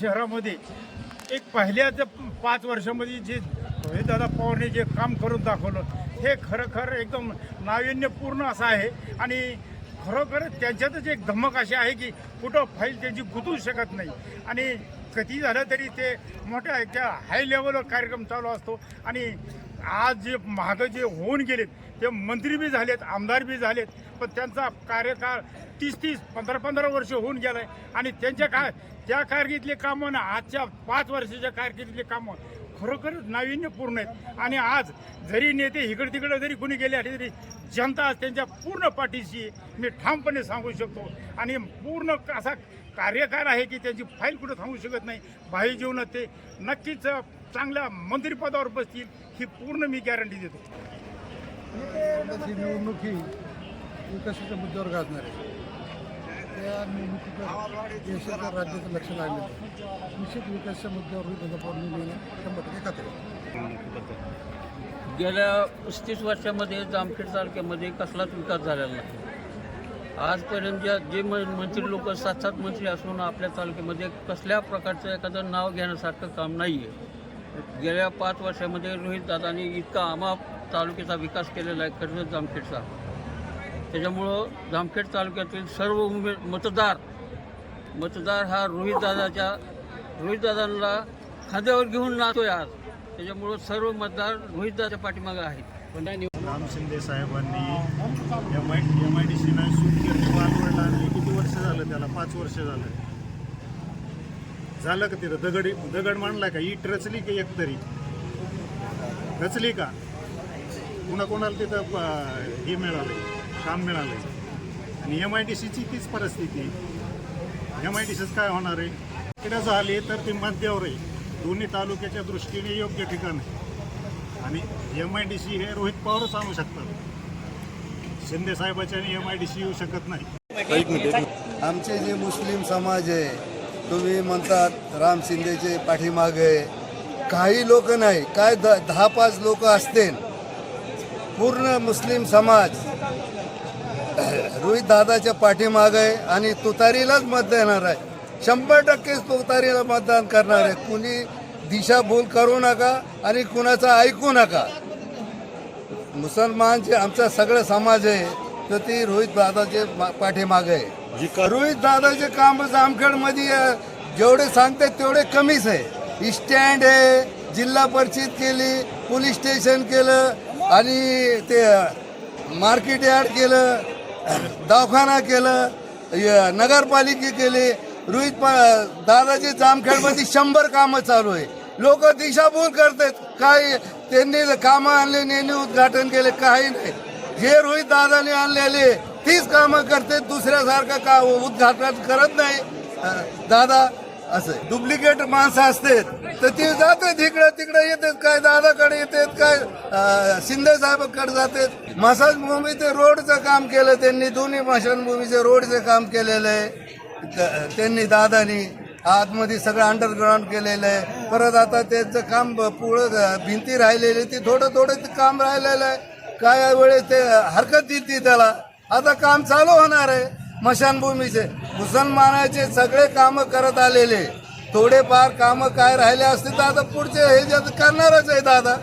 शहरामध्ये एक पहिल्याच्या पाच वर्षामध्ये जे दादा पवारने जे काम करून दाखवलं हे खरोखर एकदम नाविन्यपूर्ण असं आहे. आणि खरोखर त्यांच्यातच एक धमक अशी आहे की कुठं फाईल त्यांची गुंतवू शकत नाही. आणि कधी झालं तरी ते मोठ्या त्या हाय लेवलवर कार्यक्रम चालू असतो. आणि आज जे महाग जे होऊन गेलेत ते मंत्री बी झालेत आमदार बी झालेत पण त्यांचा कार्यकाळ तीस तीस पंधरा पंधरा वर्ष होऊन गेलाय. आणि त्यांच्या का त्या कारकिर्दीतले कामं ना आजच्या पाच वर्षाच्या कारकिर्दीतले कामं खरोखरच नाविन्यपूर्ण आहेत. आणि आज जरी नेते इकडे तिकडे जरी कोणी गेले असले तरी जनता आज त्यांच्या पूर्ण पाठीशी मी ठामपणे सांगू शकतो. आणि पूर्ण असा कार्यकार आहे की त्यांची फाईल कुठं थांबू शकत नाही. भावी जीवनात ते नक्कीच चांगल्या मंत्रिपदावर बसतील ही पूर्ण मी गॅरंटी देतो. यंदाची निवडणूक ही विकासाच्या मुद्द्यावर गाजणार आहे. या निवडणुकीकडे राज्याचं लक्ष लागलेलं निश्चित विकासच्या मुद्द्यावर शंभर टक्के खात्री गेल्या पस्तीस वर्षामध्ये जामखेड तालुक्यामध्ये कसलाच विकास झालेला नाही. आजपर्यंत ज्या जे म मंत्री लोक सात सात मंत्री असून आपल्या तालुक्यामध्ये कसल्या प्रकारचं एखादं नाव घेण्यासारखं काम नाही आहे गेल्या पाच वर्षामध्ये रोहित दादांनी इतका आम्हा तालुक्याचा विकास केलेला आहे कर्जत जामखेडचा. त्याच्यामुळं जामखेड तालुक्यातील सर्व उमे मतदार मतदार हा रोहितदादाच्या रोहितदादांना खांद्यावर घेऊन नाचतोय आज. त्याच्यामुळं सर्व मतदार रोहितदाच्या पाठीमागं आहेत. राम शिंदे साहेबांनी M I M I D सीला सुटकेत वालवडला आणली किती वर्ष झालं त्याला? पाच वर्ष झालं. झालं का तिथं? दगड दगड मांडला का? ईट रचली का एक तरी रचली का? कुणाकोणाला तिथं प- हे मिळालं काम मिळालं. आणि एम आय डी सीची तीच परिस्थिती. एम आय डी सीच काय होणार आहे? तिकडे झाली तर ती मध्यावर आहे. दोन्ही तालुक्याच्या दृष्टीने योग्य ठिकाण आहे. आणि एम आय डी सी हे रोहित पवारच आणू शकतात. शिंदे साहेबाच्या एम आय डी सी येऊ शकत नाही. आमचे जे मुस्लिम समाज आहे तुम्ही म्हणतात राम शिंदेचे पाठीमागे काही लोक नाही. काय द दहा पाच लोक असतील. पूर्ण मुस्लिम समाज रोहित दादाच्या पाठीमागे आहे आणि तुतारीलाच मत देणार आहे. शंभर टक्केच तुतारीला मतदान करणार आहे. कुणी दिशाभूल करू नका आणि कुणाचं ऐकू नका. मुसलमान जे आमचा सगळं समाज आहे तर ती रोहित दादाचे पाठीमागे आहे. रोहित दादाचे काम जामखेडमध्ये जेवढे सांगतात तेवढे कमीच आहे. स्टँड आहे जिल्हा परिषद केली पोलीस स्टेशन केलं आणि ते मार्केट यार्ड केलं दवाखाना केलं य- नगरपालिका केली रोहित पा- दादाचे जामखेडमध्ये शंभर कामं चालू आहे. लोक दिशाभूल करतात. काही त्यांनी कामं आणले नेहमी उद्घाटन केले काही नाही. जे रोहित दादाने आणलेले तीच कामं करते दुसऱ्यासारखं का उद्घाटन करत नाही? दादा असं डुप्लिकेट माणसं असतात. तर ती जातात तिकडं तिकडं येतात काय दादाकडे येतात काय शिंदे साहेबांकडे जातात. मसाजभूमी ते रोडचं काम केलं त्यांनी दोन्ही मशानभूमीचे रोडचं काम केलेलं आहे. त- त्यांनी दादानी आतमध्ये सगळं अंडरग्राऊंड केलेलं आहे. परत आता त्यांचं काम ब- पुढं भिंती राहिलेली ती थोडं थोडं ते काम राहिलेलं आहे. काय वेळेस ते हरकत देते त्याला. आता काम चालू होणार आहे मशानभूमीचे मुसलमानाचे सगळे कामं करत आलेले. थोडेफार कामं काय राहिले असते तर आता पुढचे हे जे करणारच आहे दादा.